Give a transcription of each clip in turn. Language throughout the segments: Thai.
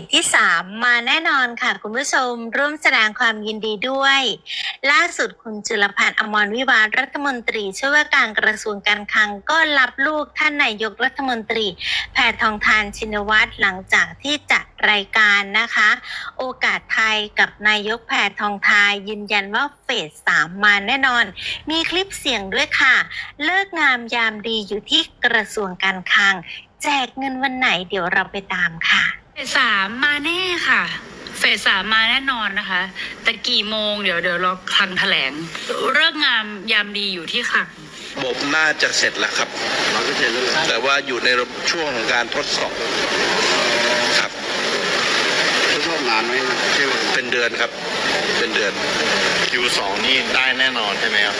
จที่3มาแน่นอนค่ะ คุณผู้ชมร่วมแสดงความยินดีด้วย ล่าสุดคุณจุลพันธ์อมรวิวาทรัฐมนตรีช่วยว่าการกระทรวงการคลังก็รับลูกท่านนายกรัฐมนตรีแพทองทานชินวัตรหลังจากที่จัดรายการนะคะ โอกาสไทยกับนายกแพทองทานยืนยันว่าเฟสสามมาแน่นอน มีคลิปเสียงด้วยค่ะ เลิกงามยามดีอยู่ที่กระทรวงการคลัง แจกเงินวันไหนเดี๋ยวเราไปตามค่ะ เฟสสามมาแน่ค่ะ เฟสสามมาแน่นอนนะคะ แต่กี่โมงเดี๋ยวเดี๋ยวรอคลังแถลงเลิกงามยามดีอยู่ที่คลังระบบน่าจะเสร็จแล้วครับ แต่ว่าอยู่ในช่วงของการทดสอบครับทดสอบนานไหมใช่ไหมเป็นเดือนครับ เป็นเดือนคิวสองนี่ได้แน่นอนใช่ไหมครับ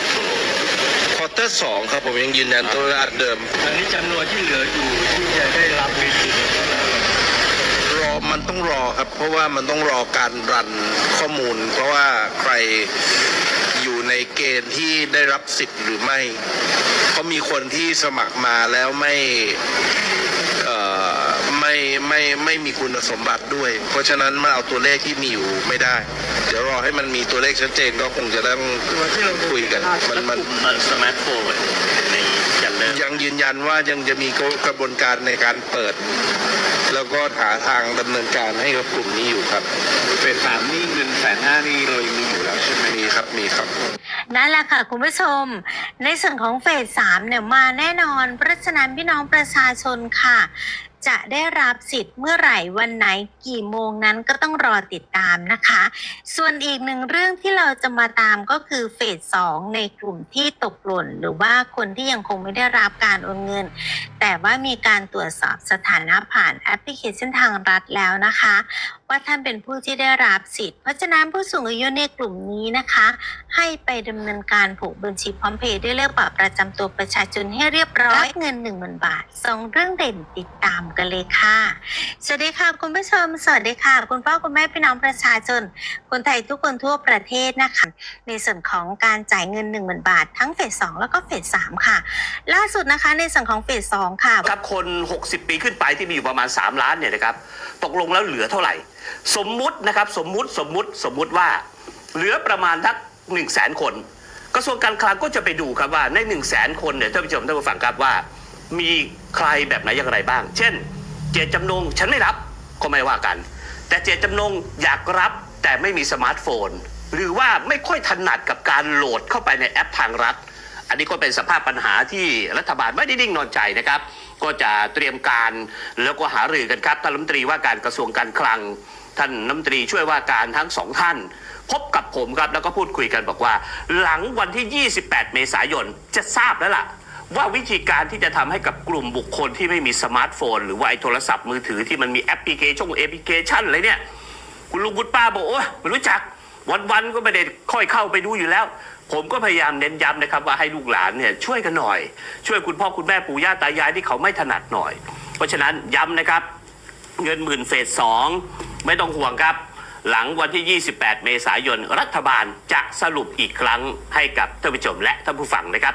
ควอเตอร์สองครับผมยังยืนยันตัวอันเดิมอันนี้จำนวนที่เหลืออยู่ที่จะได้รับมีสิทธิ์ รอมันต้อง รอครับ เพราะว่ามันต้องรอการรันข้อมูล เพราะว่าใครอยู่ในเกณฑ์ที่ได้รับสิทธิ์หรือไม่ เพราะมีคนที่สมัครมาแล้วไม่ ไม่ไม่มีคุณสมบัติด้วย เพราะฉะนั้นมาเอาตัวเลขที่มีอยู่ไม่ได้ เดี๋ยวรอให้มันมีตัวเลขชัดเจนก็คงจะต้องคุยกันมันมันมันสมาร์ทโฟนในจะเริ่มยังยืนยันว่ายังจะมีกระบวนการในการเปิด แล้วก็หาทางดำเนินการให้กับกลุ่มนี้อยู่ครับเฟสสามนี่เงินแสนห้านี่เรายังมีอยู่แล้วใช่ไหมมีครับมีครับนั่นแหละค่ะคุณผู้ชม ในส่วนของเฟสสามเนี่ยมาแน่นอน เพราะฉะนั้นพี่น้องประชาชนค่ะ จะได้รับสิทธิ์เมื่อไหร่วันไหนกี่โมงนั้นก็ต้องรอติดตามนะคะ ส่วนอีกหนึ่งเรื่องที่เราจะมาตามก็คือเฟสสองในกลุ่มที่ตกหล่น หรือว่าคนที่ยังคงไม่ได้รับการโอนเงิน แต่ว่ามีการตรวจสอบสถานะผ่านแอปพลิเคชันทางรัฐแล้วนะคะว่าท่านเป็นผู้ที่ได้รับสิทธิ์ เพราะฉะนั้นผู้สูงอายุในกลุ่มนี้นะคะ ให้ไปดำเนินการผูกบัญชีพร้อมเพย์ด้วยเลขบัตรประจำตัวประชาชนให้เรียบร้อยเงิน1 0,000บาทสองเรื่องเด่นติดตามกันเลยค่ะสวัสดีค่ะคุณผู้ชมสวัสดีค่ะ คุณพ่อคุณแม่พี่น้องประชาชน คนไทยทุกคนทั่วประเทศนะคะ ในส่วนของการจ่ายเงิน1 0,000บาท ทั้งเฟส2แล้วก็เฟส3ค่ะ ล่าสุดนะคะในส่วนของเฟส2ค่ะครับคน 60 ปีขึ้นไปที่มีอยู่ประมาณ 3 ล้านเนี่ยนะครับตกลงแล้วเหลือเท่าไหร่สมมุตินะครับสมมุติสมมุติสมมุติว่า เหลือประมาณทัก1 0 0 0 0แสนคน กระทรวงการคลังก็จะไปดูครับว่าใน1 0 0 0 0แสนคนเนี่ยท่านผู้ชมท่านผู้ฟังครับว่า มีใครแบบไหนอย่างไรบ้าง เช่น เจตจำนงฉันไม่รับก็ไม่ว่ากัน แต่เจตจำนงอยากรับแต่ไม่มีสมาร์ทโฟน หรือว่าไม่ค่อยถนัดกับการโหลดเข้าไปในแอปทางรัฐ อันนี้ก็เป็นสภาพปัญหาที่รัฐบาลไม่ได้นิ่งนอนใจนะครับ ก็จะเตรียมการแล้วก็หารือกันครับท่านรัฐมนตรีว่าการกระทรวงการคลังท่านรัฐมนตรีช่วยว่าการทั้งสองท่าน พบกับผมครับแล้วก็พูดคุยกันบอกว่า หลังวันที่ 28 เมษายนจะทราบแล้วล่ะ ว่าวิธีการที่จะทำให้กับกลุ่มบุคคลที่ไม่มีสมาร์ทโฟน หรือว่าไอ้โทรศัพท์มือถือที่มันมีแอปพลิเคชันแอปพลิเคชันอะไรเนี่ย คุณลุงคุณป้าบอกโอ้ไม่รู้จัก วันๆก็ไม่ได้ค่อยเข้าไปดูอยู่แล้ว ผมก็พยายามเน้นย้ำนะครับว่าให้ลูกหลานเนี่ยช่วยกันหน่อย ช่วยคุณพ่อคุณแม่ปู่ย่าตายายที่เขาไม่ถนัดหน่อย เพราะฉะนั้นย้ำนะครับ เงินหมื่นเฟสสองไม่ต้องห่วงครับ หลังวันที่ 28 เมษายน รัฐบาลจะสรุปอีกครั้งให้กับท่านผู้ชมและท่านผู้ฟังนะครับ